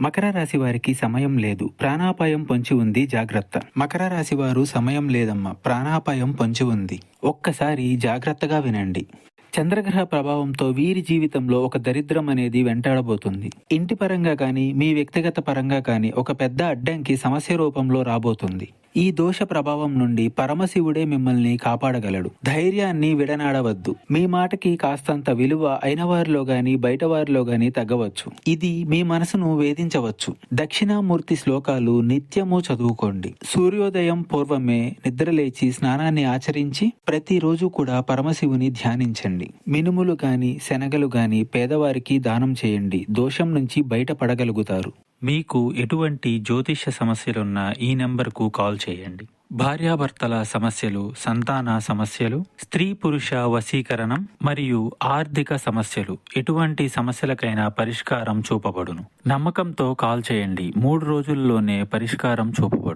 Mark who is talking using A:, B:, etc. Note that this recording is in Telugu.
A: మకర రాశి వారికి సమయం లేదు. ప్రాణాపాయం పొంచి ఉంది. జాగ్రత్త. మకర రాశి వారు సమయం లేదమ్మా. ప్రాణాపాయం పొంచి ఉంది. ఒక్కసారి జాగ్రత్తగా వినండి. చంద్రగ్రహ ప్రభావంతో వీరి జీవితంలో ఒక దరిద్రం అనేది వెంటాడబోతుంది. ఇంటి పరంగా కానీ మీ వ్యక్తిగత పరంగా కానీ ఒక పెద్ద అడ్డంకి సమస్య రూపంలో రాబోతుంది. ఈ దోష ప్రభావం నుండి పరమశివుడే మిమ్మల్ని కాపాడగలడు. ధైర్యాన్ని విడనాడవద్దు. మీ మాటకి కాస్తంత విలువ అయిన వారిలో గాని బయట వారిలో గాని తగ్గవచ్చు. ఇది మీ మనసును వేధించవచ్చు. దక్షిణామూర్తి శ్లోకాలు నిత్యము చదువుకోండి. సూర్యోదయం పూర్వమే నిద్రలేచి స్నానాన్ని ఆచరించి ప్రతిరోజు కూడా పరమశివుని ధ్యానించండి. మినుములు గాని శనగలు గాని పేదవారికి దానం చేయండి. దోషం నుంచి బయటపడగలుగుతారు. మీకు ఎటువంటి జ్యోతిష్య సమస్యలున్నా ఈ నెంబర్కు కాల్ చేయండి. భార్యాభర్తల సమస్యలు సంతాన సమస్యలు స్త్రీ పురుష వశీకరణం మరియు ఆర్థిక సమస్యలు ఎటువంటి సమస్యలకైనా పరిష్కారం చూపబడును. నమ్మకంతో కాల్ చేయండి. మూడు రోజుల్లోనే పరిష్కారం చూపబడును.